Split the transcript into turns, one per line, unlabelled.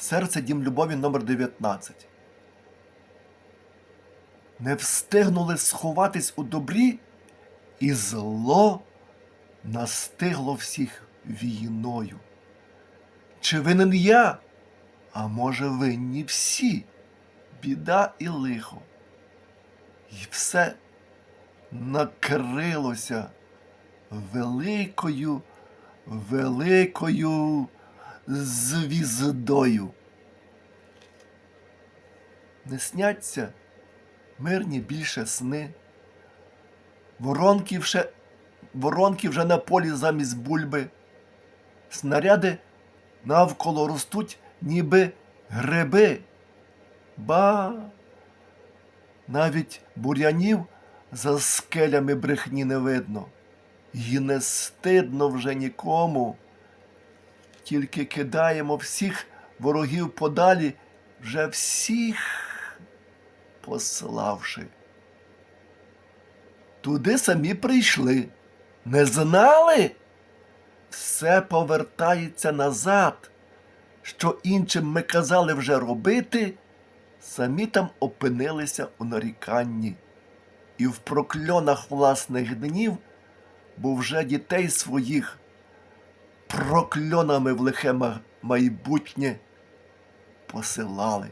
Серце дім любові номер 19 Не встигнули сховатись у добрі, і зло настигло всіх війною. Чи винен я? А може, винні всі, біда і лихо. І все накрилося великою, великою звіздою. Не сняться мирні більше сни. Воронки вже, воронки вже на полі замість бульби. Снаряди навколо ростуть, ніби гриби. Ба навіть бур'янів за скелями брехні не видно. І не стидно вже нікому. Тільки кидаємо всіх ворогів подалі, вже всіх пославши. Туди самі прийшли. Не знали? Все повертається назад. Що іншим ми казали вже робити, самі там опинилися у наріканні. І в прокльонах власних днів, бо вже дітей своїх прокльонами в лихе ма- майбутнє посилали.